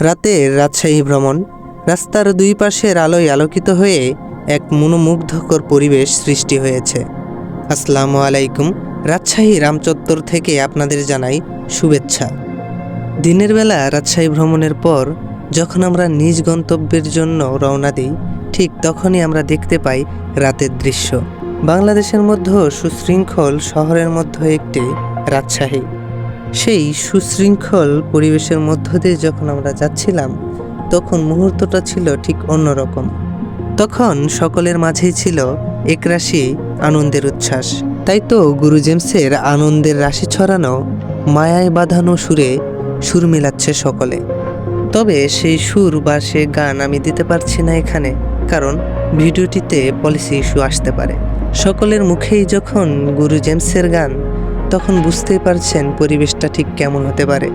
রাতের রাজশাহী ভ্রমণ, রাস্তার দুই পাশের আলোয় আলোকিত হয়ে এক মনোমুগ্ধকর পরিবেশ সৃষ্টি হয়েছে। আসসালামু আলাইকুম, রাজশাহী রামচত্বর থেকে আপনাদের জানাই শুভেচ্ছা। দিনের বেলা রাজশাহী ভ্রমণের পর যখন আমরা নিজ গন্তব্যের জন্য রওনা দিই, ঠিক তখনই আমরা দেখতে পাই রাতের দৃশ্য। বাংলাদেশের মধ্যে সুশৃঙ্খল শহরের মধ্যে একটি রাজশাহী। সেই সুশৃঙ্খল পরিবেশের মধ্য দিয়ে যখন আমরা যাচ্ছিলাম, তখন মুহূর্তটা ছিল ঠিক অন্যরকম। তখন সকলের মাঝেই ছিল একরাশি আনন্দের উচ্ছ্বাস। তাই তো গুরু জেমসের আনন্দের রাশি ছড়ানো, মায়ায় বাঁধানো সুরে সুর মিলাচ্ছে সকলে। তবে সেই সুর বা সে গান আমি দিতে পারছি না এখানে, কারণ ভিডিওটিতে পলিসি ইস্যু আসতে পারে। সকলের মুখেই যখন গুরু জেমসের গান তখন বুঝতেই পারছেন পরিবেশটা ঠিক কেমন হতে পারে।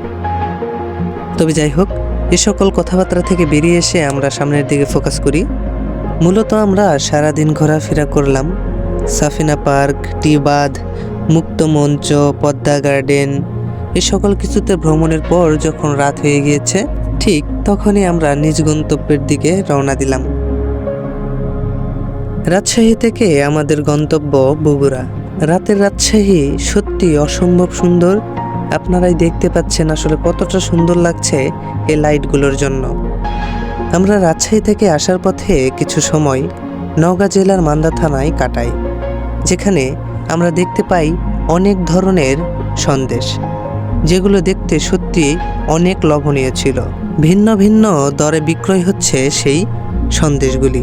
তবে যাই হোক, এ সকল কথাবার্তা থেকে বেরিয়ে এসে আমরা সামনের দিকে ফোকাস করি। মূলত আমরা সারাদিন ঘোরাফেরা করলাম। সাফিনা পার্ক টিবাদ মুক্ত মঞ্চ, পদ্মা গার্ডেন, এ সকল কিছুতে ভ্রমণের পর যখন রাত হয়ে গিয়েছে, ঠিক তখনই আমরা নিজ গন্তব্যের দিকে রওনা দিলাম। রাজশাহী থেকে আমাদের গন্তব্য বগুড়া। রাতের রাজশাহী সত্যি অসম্ভব সুন্দর। আপনারাই দেখতে পাচ্ছেন আসলে কতটা সুন্দর লাগছে এই লাইটগুলোর জন্য। আমরা রাজশাহী থেকে আসার পথে কিছু সময় নওগাঁ জেলার মান্দা থানায় কাটাই, যেখানে আমরা দেখতে পাই অনেক ধরনের সন্দেশ, যেগুলো দেখতে সত্যি অনেক লোভনীয় ছিল। ভিন্ন ভিন্ন দরে বিক্রয় হচ্ছে সেই সন্দেশগুলি।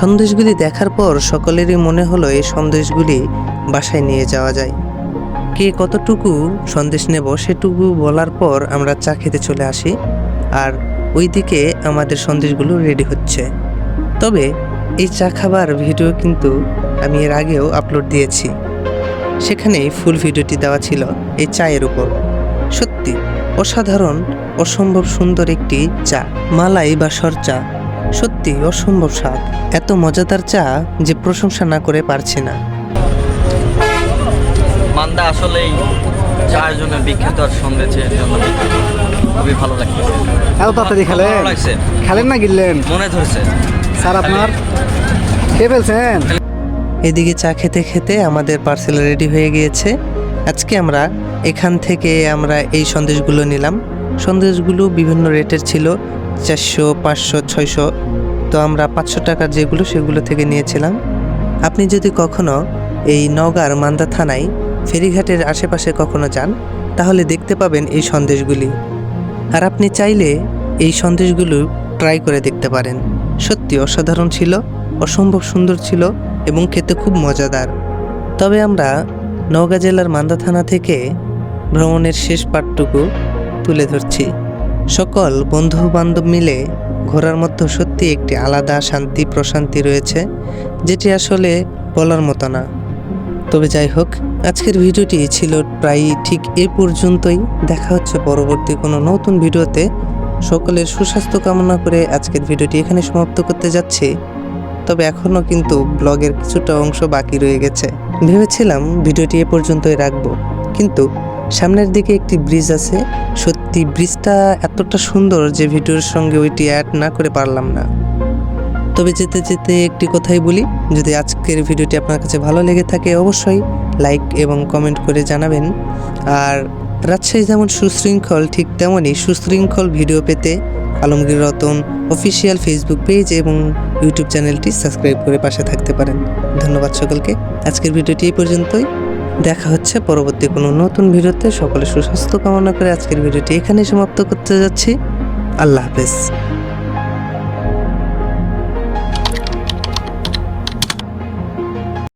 সন্দেশগুলি দেখার পর সকলেরই মনে হলো এই সন্দেশগুলি বাসায় নিয়ে যাওয়া যায়। কে কতটুকু সন্দেশ নেব সেটুকু বলার পর আমরা চা খেতে চলে আসি আর ওইদিকে আমাদের সন্দেশগুলো রেডি হচ্ছে। তবে এই চা খাবার ভিডিও কিন্তু আমি এর আগেও আপলোড দিয়েছি। সেখানে ফুল ভিডিওটি দেওয়া ছিল এই চায়ের উপর। সত্যি, অসাধারণ, অসম্ভব সুন্দর একটি চা, মালাই বা সর চা। সত্যি অসম্ভব স্বাদ। এত মজাদার চা যে প্রশংসা না করে পারছি না। মান্দা আসলেই চার জন্য বিখ্যাত আর সন্দেশের জন্য বিখ্যাত। খুবই ভালো লাগতেছে এত তাড়াতাড়ি খেলেন? ভালো লাগছে। খেলেন না গিললেন? মনে ধরছে। স্যার আপনার? কে ফেলছেন এদিকে চা খেতে খেতে আমাদের পার্সেল রেডি হয়ে গিয়েছে। আজকে আমরা এখান থেকে আমরা এই সন্দেশগুলো নিলাম। সন্দেশগুলো বিভিন্ন রেটের ছিল, চারশো, পাঁচশো, ছয়শো। তো আমরা পাঁচশো টাকার যেগুলো সেগুলো থেকে নিয়েছিলাম। আপনি যদি কখনো এই নওগাঁর মান্দা থানায় ফেরিঘাটের আশেপাশে কখনো যান, তাহলে দেখতে পাবেন এই সন্দেশগুলি। আর আপনি চাইলে এই সন্দেশগুলো ট্রাই করে দেখতে পারেন। সত্যি অসাধারণ ছিল, অসম্ভব সুন্দর ছিল এবং খেতে খুব মজাদার। তবে আমরা নওগাঁ জেলার মান্দা থানা থেকে ভ্রমণের শেষ পার্টটুকু তুলে ধরছি। সকল বন্ধু বান্ধব মিলে ঘোরার মধ্যে সত্যি একটি আলাদা শান্তি প্রশান্তি রয়েছে, যেটি আসলে বলার মতো না। তবে যাই হোক, আজকের ভিডিওটি ছিল প্রায় ঠিক এ পর্যন্তই। দেখা হচ্ছে পরবর্তী কোনো নতুন ভিডিওতে। সকলের সুস্বাস্থ্য কামনা করে আজকের ভিডিওটি এখানে সমাপ্ত করতে যাচ্ছি। তবে এখনও কিন্তু ব্লগের কিছুটা অংশ বাকি রয়ে গেছে। ভেবেছিলাম ভিডিওটি এ পর্যন্তই রাখব, কিন্তু সামনের দিকে একটি ব্রিজ আছে। সত্যি, ব্রিজটা এতটা সুন্দর যে ভিডিওর সঙ্গে ওইটি অ্যাড না করে পারলাম না। তবে যেতে যেতে একটি কথাই বলি, যদি আজকের ভিডিওটি আপনার কাছে ভালো লেগে থাকে, অবশ্যই লাইক এবং কমেন্ট করে জানাবেন। আর রাজশাহী যেমন সুশৃঙ্খল, ঠিক তেমনই সুশৃঙ্খল ভিডিও পেতে Alamgir Ratan official Facebook page এবং ইউটিউব চ্যানেলটি সাবস্ক্রাইব করে পাশে থাকতে পারেন। ধন্যবাদ সকলকে। আজকের ভিডিওটি এই পর্যন্তই। দেখা হচ্ছে পরবর্তী কোনো নতুন ভিডিওতে। সকলে সুস্বাস্থ্য কামনা করে আজকের ভিডিওটি এখানেই সমাপ্ত করতে যাচ্ছি। আল্লাহ হাফেজ।